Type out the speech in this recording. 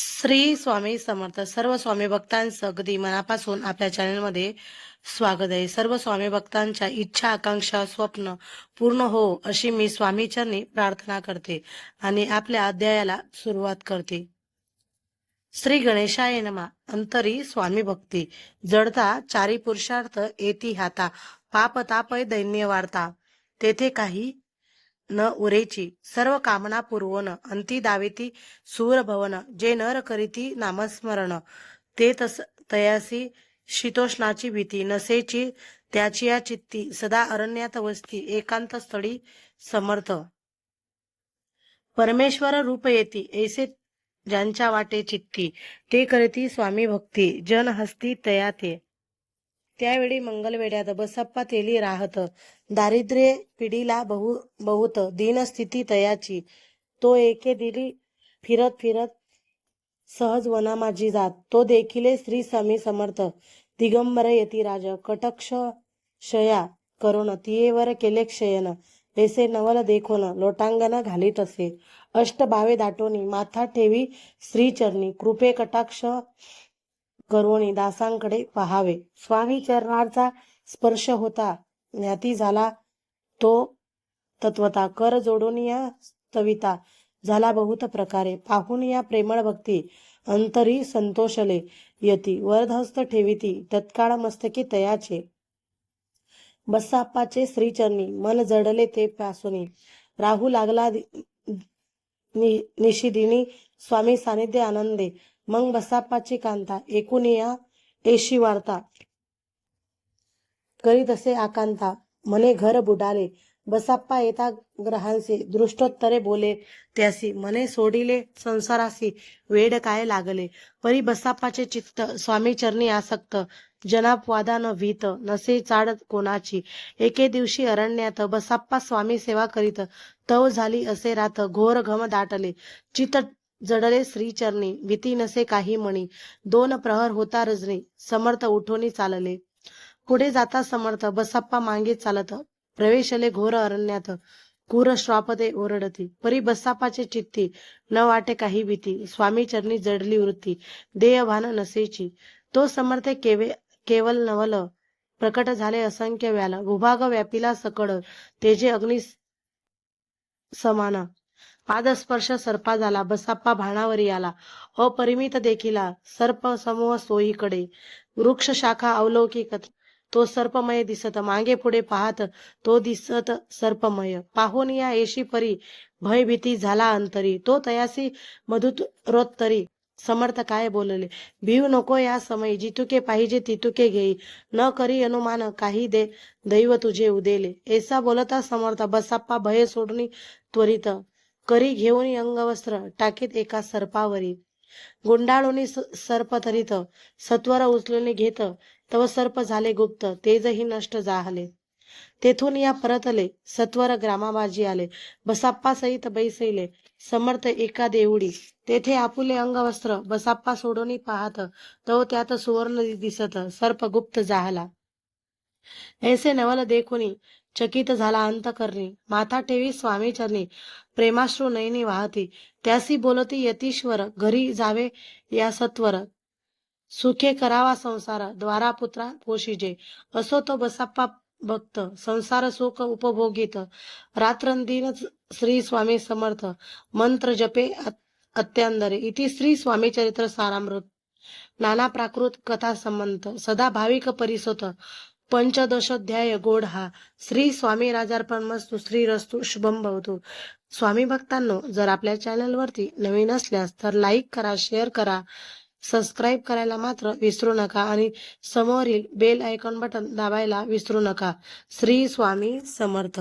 श्री स्वामी समर्थ सर्व स्वामी भक्तांचं अगदी मनापासून आपल्या चॅनलमध्ये स्वागत आहे. सर्व स्वामी भक्तांच्या इच्छा आकांक्षा स्वप्न पूर्ण हो अशी मी स्वामीचरणी प्रार्थना करते आणि आपल्या अध्यायाला सुरुवात करते. श्री गणेशाय नमा. अंतरी स्वामी भक्ती. जडता चारी पुरुषार्थ येती हाता. पाप तापय दैन्य वार्ता तेथे काही न उरेची सर्व कामना पूर्वन अंती दावेती सूर भवन जे नर करीती नामस्मरण. ते तस तयासी शीतोष्णाची भीती नसेची त्याची या चित्ती सदा अरण्यात वस्ती एकांत स्थळी समर्थ. परमेश्वर रूप येती ऐसे ज्यांच्या वाटे चित्ती ते करती स्वामी भक्ती जन हस्ती तया ते त्यावेळी मंगलवेड्यात बसप्पा तेली राहत. दारिद्र्य पिढीला बहु बहुत दीनस्थिती तयाची. तो एके दिली फिरत फिरत सहज वनामाजी जात. तो देखिले श्री स्वामी समर्थ. दिगंबर येती राज. कटक्ष शया करुण तियेवर केले क्षयन. ऐसे नवल देखोन. लोटांगण घालीत असे. अष्टभावे दाटोनी. माथा ठेवी श्रीचरणी कृपे कटाक्ष करोणी दासांकडे पहावे. स्वामी चरणाचा स्पर्श होता. ज्ञाती झाला. तो तत्वता कर जोडून या स्तविता. झाला बहुत प्रकारे. पाहून या प्रेमळ भक्ती. अंतरी संतोषले यती. वरदहस्त ठेविती. तत्काळ मस्तकी तयाचे. बसाप्पाचे श्रीचरणी. मन जडले ते पासुनी राहू लागला नि- निशिदिनी. स्वामी सानिध्य आनंदे. मग बसाप्पाची कांता एकूण या एशी वार्ता. करीत असे आकांता मने घर बुडाले. बसाप्पा येता ग्रहांचे दृष्टोत्तरे बोले त्यासी. मने सोडिले संसारासी वेड काय लागले? परी बसाप्पाचे चित्त स्वामी चरणी आसक्त. जनापवादान न भीत नसे चाड कोणाची? एके दिवशी अरण्यात बसाप्पा स्वामी सेवा करीत. तव झाली असे रात घोर घम दाटले. चित्त जडले श्रीचरणी भीती नसे काही मणी दोन प्रहर होता रजनी समर्थ उठोनी चालले. पुढे जाता समर्थ बसाप्पा मागे चालत प्रवेशले घोर अरण्यात कुर श्वापदे ओरडती. परी बसापाचे चित्ती न वाटे काही भीती स्वामी चरणी जडली वृत्ती देयभान नसेची. तो समर्थ केवे केवल नवल प्रकट झाले असंख्य व्याल भूभाग व्यापीला सकड तेजे अग्नि समान. पादस्पर्श सर्पा झाला बसाप्पा भाणावरी आला अपरिमित देखिला सर्प समूह सोयीकडे वृक्ष शाखा अवलौकिक तो सर्पमय दिसत. मागे पुढे पाहत तो दिसत सर्पमय. पाहून या येशी परी भय भीती झाला अंतरी. तो तयासी मधुत रोत्तरी समर्थ काय बोलले? भीव नको या समय जितुके पाहिजे तितुके घेई. न करी अनुमान काही दे दैव तुझे उदेले. ऐसा बोलता समर्थ बसाप्पा भय सोडणी त्वरित. करी घेऊन अंगवस्त्र टाकीत एका सर्पावरी. गुंडाळून सर्प धरित सत्वर उचलून घेत तव सर्प झाले गुप्त तेजही नष्ट झाले. तेथून या परतले सत्वर ग्रामाबाजी आले. बसाप्पा सहित बैसैले समर्थ एका देवडी तेथे आपुले अंगवस्त्र बसाप्पा सोडून पाहत तो त्यात सुवर्ण दिसत सर्प गुप्त जाहला ऐसे नवल देखुनी चकित झाला अंत करणी माथा ठेवी स्वामी चरणी प्रेमाश्रू नयनी वाहती. त्यासी बोलती यतीश्वर घरी जावे या सत्वर. सुखे करावा संसार. द्वारा पुत्रा पोशिजे. असो तो बसाप्पा भक्त. संसार सुख उपभोगित. रात्रंदिन श्री स्वामी समर्थ. मंत्र जपे अत्यांदरे. इति श्री स्वामी चरित्र सारामृत. नाना प्राकृत कथा संबंध. सदा भाविक परिसोत. पंचदशोध्याय गोड हा. श्री स्वामी राजार्पण मस्तु श्री रस्तु शुभम भवतो. स्वामी भक्तांनो जर आपल्या चॅनलवरती नवीन असल्यास तर लाईक करा शेअर करा सबस्क्राईब करायला मात्र विसरू नका आणि समोरील बेल आयकॉन बटन दाबायला विसरू नका. श्री स्वामी समर्थ.